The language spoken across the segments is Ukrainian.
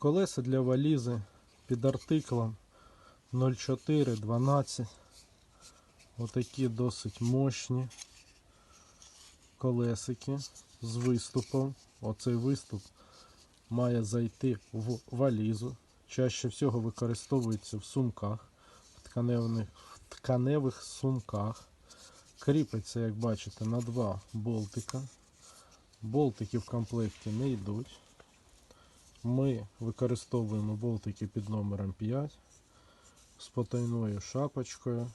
Колеса для валізи під артиклом 0412. Отакі досить мощні колесики з виступом. Оцей виступ має зайти в валізу. Чаще всього використовується в сумках, в тканевих, в тканевих сумках. Кріпиться, як бачите, на два болтика. Болтики в комплекті не йдуть. Ми використовуємо болтики під номером 5 з потайною шапочкою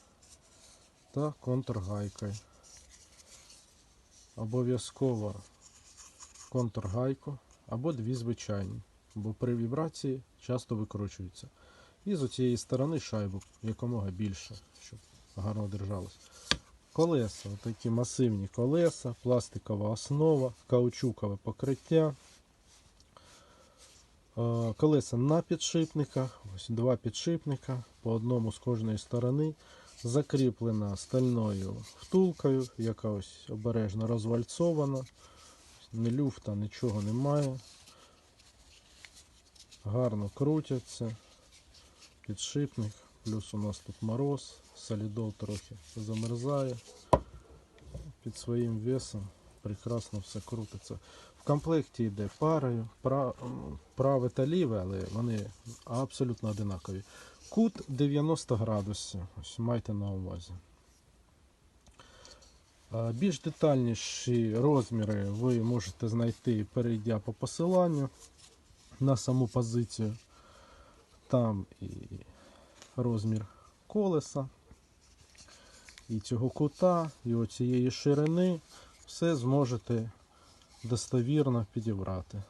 та контргайкою. Обов'язково контргайку або дві звичайні, бо при вібрації часто викручуються. І з оцієї сторони шайбу якомога більше, щоб гарно держалось. Колеса, такі масивні колеса, пластикова основа, каучукове покриття. Е, Колеса на підшипниках, ось два підшипника по одному з кожної сторони. Закріплена стальною втулкою, яка ось обережно розвальцована. Ні люфта, нічого немає. Гарно крутяться. Підшипник, плюс у нас тут мороз, солідол трохи замерзає. Під своїм весом прекрасно все крутиться. В комплекті йде парою, праве та ліве, але вони абсолютно одинакові. Кут 90 градусів. Ось майте на увазі. Більш детальніші розміри ви можете знайти, перейдя по посиланню на саму позицію. Там і розмір колеса, і цього кута, і оцієї ширини. Все зможете достовірно підібрати.